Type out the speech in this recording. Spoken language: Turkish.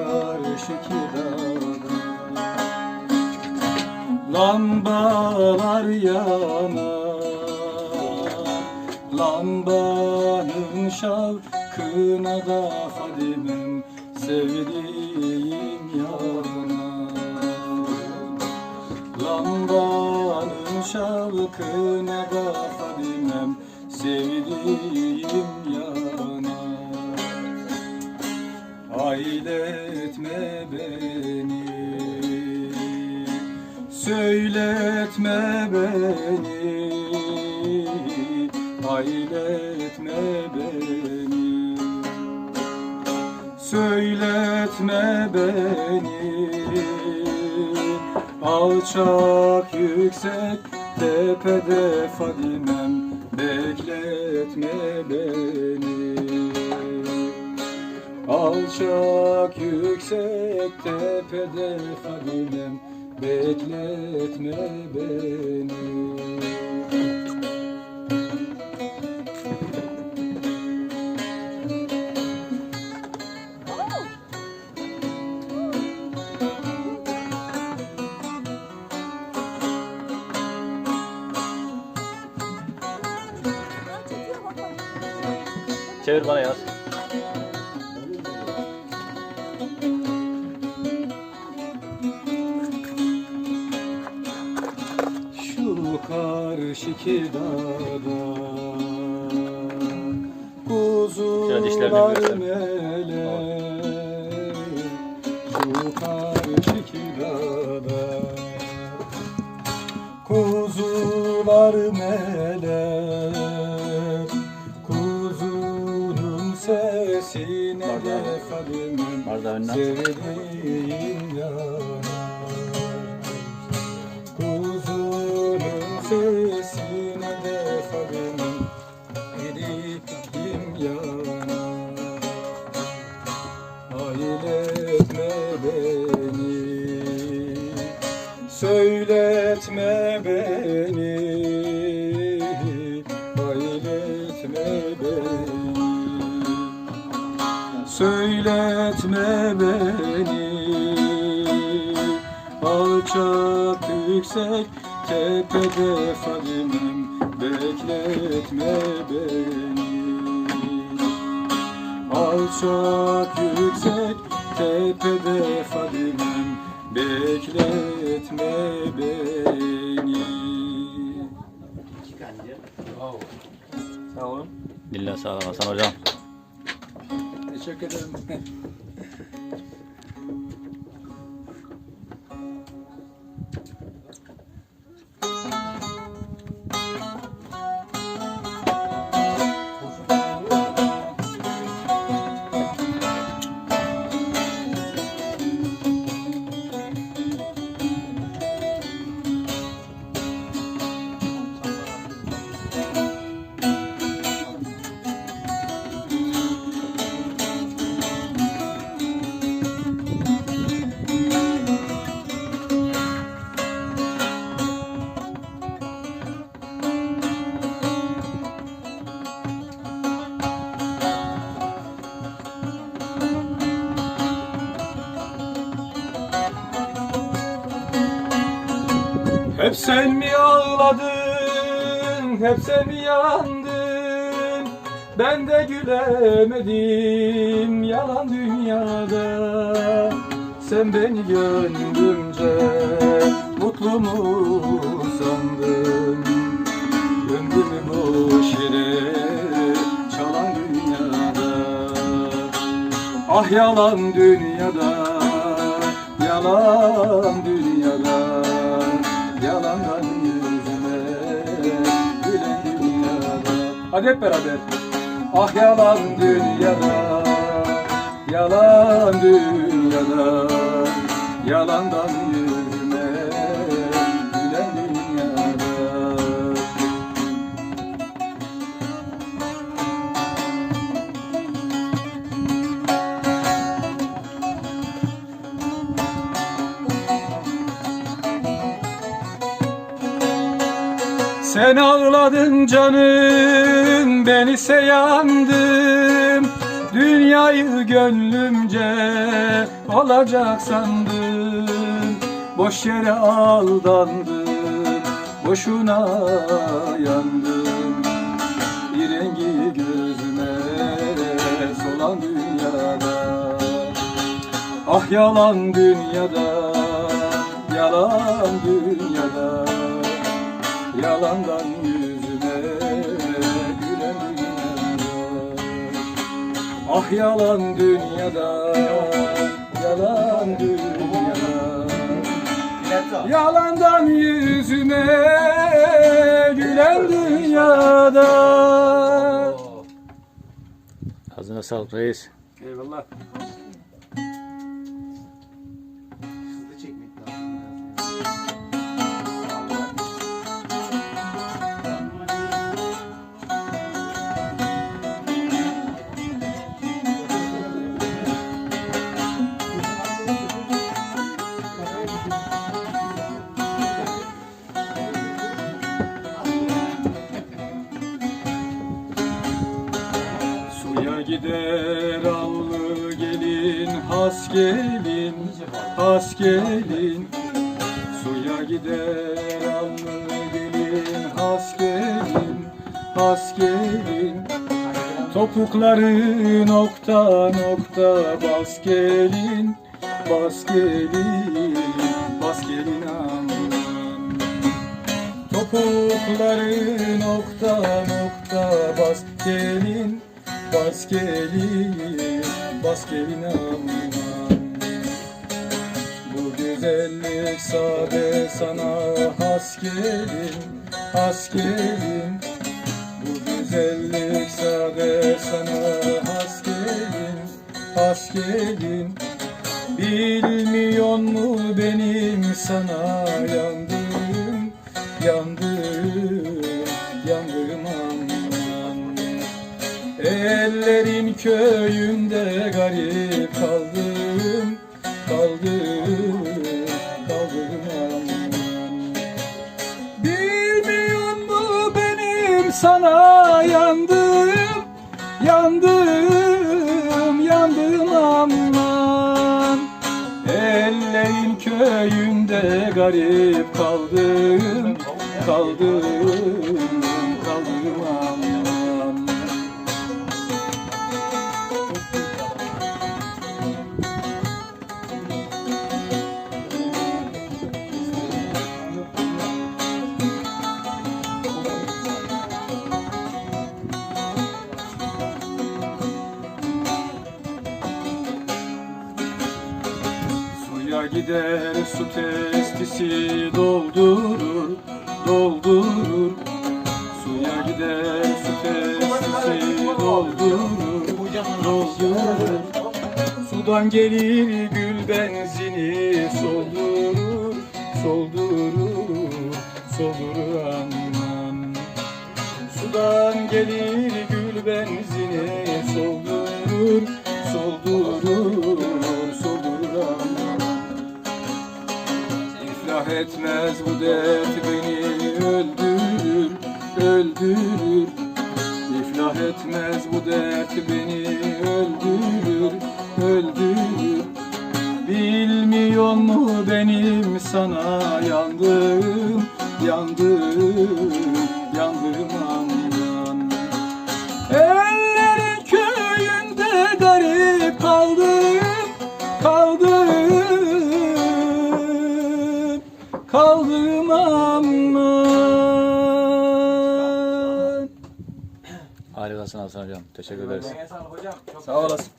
karşıki dağda Lambalar yanar. Lambanın şavkına da Fadimem sevdiğim yanar. Lambanın şavkına da Fadimem sevdiğim yanar Ailetme beni. Söyletme beni. Ailetme beni. Söyletme beni. Alçak yüksek tepede Fadimem. Bekletme beni Alçak yüksek tepede Fadimem Bekletme beni Çevir bana yaz. Dişlerini Kuzular melek Şu karşıki dağda Kuzular melek Kuzunun sesine at. Sevdiğim yanar Söyletme beni Ailetme beni. Söyletme beni Alçak yüksek tepede Fadimem Bekletme beni. Alçak yüksek tepede Fadimem Bekletme beni Sağ olun. Lillah sağ olun Hasan hocam. Teşekkür ederim. Hep sen mi ağladın, hep sen mi yandın? Ben de gülemedim yalan dünyada. Sen beni gönlümce mutlu mu sandın? Gönlümü boş yere çalan dünyada. Ah yalan dünyada Yalan dünyada Yalandan yüzüme Gülen dünyada. Hadi hep beraber. Ah yalan dünyada Yalan dünyada. Yalandan Sen ağladın canım, ben ise yandım. Dünyayı gönlümce olacak sandım. Boş yere aldandım Boşuna yandım. Bir rengi gözüme solan dünyada. Ah yalan dünyada Yalan dünyada Yalandan yüzüme gülen Ah yalan dünyada Yalan dünyada Yalandan yüzüme gülen dünyada Ağzına sağlık reis. Eyvallah. Allı gelin has gelin has gelin. Suya gider allı gelin has gelin has gelin. Topukları nokta nokta bas gelin bas gelin bas gelin aman Topukları nokta nokta bas gelin Bas gelin, bas gelin aman. Bu güzellik sade sana has gelin, has gelin Bu güzellik sade sana has gelin, has gelin Bilmiyor mu benim sana yandım, yandım, Ellerin köyünde garip kaldım, kaldım, kaldım. Aman Bilmiyor mu benim sana yandım, yandım, yandım aman. Ellerin köyünde garip kaldım, kaldım, kaldım aman gider su testisi doldurur, doldurur. Suya gider su testisi doldurur, doldurur. Sudan gelir gül benzini soldurur, soldurur, soldurur aman Sudan gelir gül benzini soldurur, etmez bu dert beni öldürür, öldürür. İflah etmez bu dert beni öldürür, öldürür. Bilmiyor mu benim sana Harikasın Hasan hocam. Teşekkür ederiz. Sağ olasın.